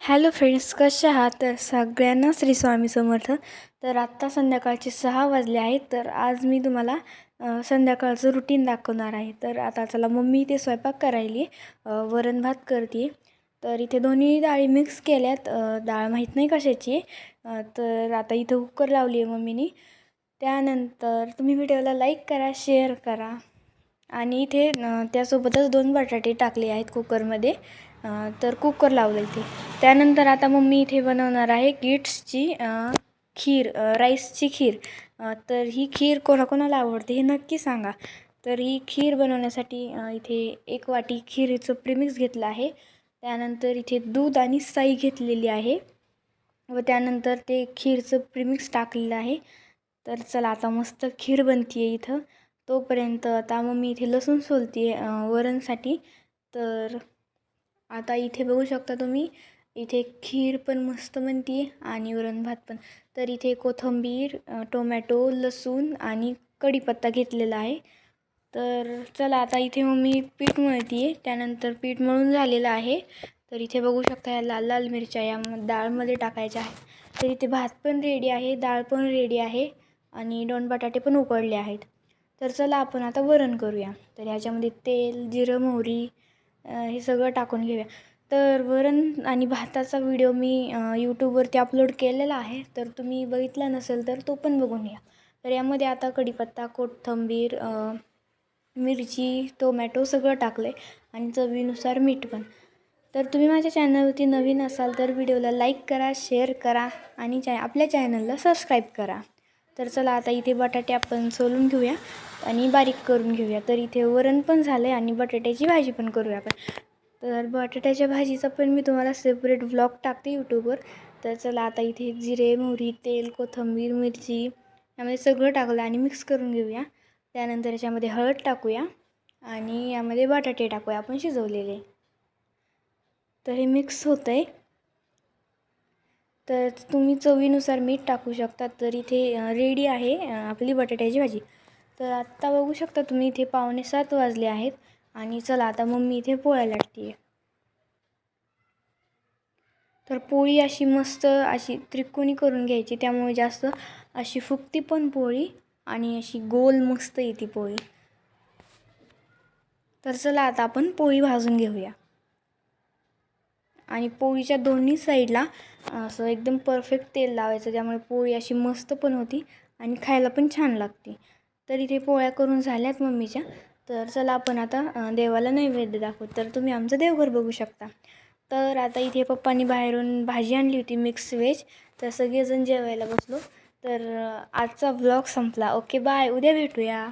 Hello friends कसे आहात? तर सगळ्यांना श्री स्वामी समर्थ. तर आत्ता संध्याकाळचे सहा वाजले आहेत तर आज मी तुम्हाला संध्याकाळचं रुटीन दाखवणार आहे. तर आता चला मम्मी इथे स्वयंपाक करायली वरण भात करते तर इथे दोन्ही डाळी मिक्स केल्यात डाळ माहीत नाही कशाची आहे. तर आता इथं कुकर लावली आहे मम्मीनी. त्यानंतर तुम्ही व्हिडिओला लाईक करा शेअर करा. आणि इथे त्यासोबतच दोन बटाटे टाकले आहेत कुकरमध्ये तर कुकर लावलं इथे त्यानंतर आता मम्मी इथे बनवणार आहे गिट्सची खीर राईसची खीर. तर ही खीर कोणाकोणाला आवडते हे नक्की सांगा. तर ही खीर बनवण्यासाठी इथे एक वाटी खीरचं प्रिमिक्स घेतलं आहे. त्यानंतर इथे दूध आणि साई घेतलेली आहे. व त्यानंतर ते खीरचं प्रिमिक्स टाकलेलं आहे. तर चला आता मस्त खीर बनती आहे इथं. तोपर्यंत आता मग मी इथे लसूण सोलते आहे वरणसाठी. तर आता इथे बघू शकता तुम्ही इथे खीर पण मस्त म्हणते आहे आणि वरण भात पण. तर इथे कोथिंबीर टोमॅटो लसूण आणि कढीपत्ता घेतलेला आहे. तर चला आता इथे मम्मी पीठ मळते आहे त्यानंतर पीठ मळून झालेलं आहे. तर इथे बघू शकता या लाल लाल मिरच्या या डाळमध्ये टाकायच्या आहेत. तर इथे भात पण रेडी आहे डाळ पण रेडी आहे आणि दोन बटाटे पण उकडले आहेत. तर चला आपण आता वरण करूया. तर ह्याच्यामध्ये तेल जिरं मोहरी हे सगळं टाकून घेऊया. तर वरण आणि भाताचा व्हिडिओ मी यूट्यूबवरती अपलोड केलेला आहे. तर तुम्ही बघितला नसेल तर तो पण बघून घ्या. तर यामध्ये आता कढीपत्ता कोथिंबीर मिरची टोमॅटो सगळं टाकलं आहे आणि चवीनुसार मीठ पण. तर तुम्ही माझ्या चॅनलवरती नवीन असाल तर व्हिडिओला लाईक करा शेअर करा आणि चॅ आपल्या चॅनलला सबस्क्राईब करा. तर चला आता इथे बटाटे आपण सोलून घेऊया आणि बारीक करून घेऊया. तर इथे वरण पण झालं आहे आणि बटाट्याची भाजी पण करूया आपण. तर बटाट्याच्या भाजीचा पण मी तुम्हाला सेपरेट व्लॉग टाकते यूट्यूबवर तर चला आता इथे जिरे मोहरी तेल कोथिंबीर मिरची यामध्ये सगळं टाकलं आणि मिक्स करून घेऊया. त्यानंतर याच्यामध्ये हळद टाकूया आणि यामध्ये बटाटे टाकूया आपण शिजवलेले. तर हे मिक्स होतं आहे तर तुम्ही चवीनुसार मीठ टाकू शकता तर इथे रेडी आहे आपली बटाट्याची भाजी. तर आत्ता बघू शकता तुम्ही इथे पावणे सात वाजले आहेत. आणि चला आता मम्मी इथे पोळ्या लाटते तर पोळी अशी मस्त अशी त्रिकोणी करून घ्यायची. त्यामुळे जास्त अशी फुकती पण पोळी आणि अशी गोल मस्त येते पोळी. तर चला आता आपण पोळी भाजून घेऊया. आणि पोळीच्या दोन्ही साईडला असं एकदम परफेक्ट तेल लावायचं. त्यामुळे पोळी अशी मस्त पण होती आणि खायला पण छान लागते. तर इथे पोळ्या करून झाल्यात मम्मीच्या. तर चला आपण आता देवाला नैवेद्य दाखवू. तर तुम्ही आमचं देवघर बघू शकता. तर आता इथे पप्पांनी बाहेरून भाजी आणली होती मिक्स व्हेज तर सगळेजण जेवायला बसलो. तर आजचा व्लॉग संपला. ओके बाय उद्या भेटूया.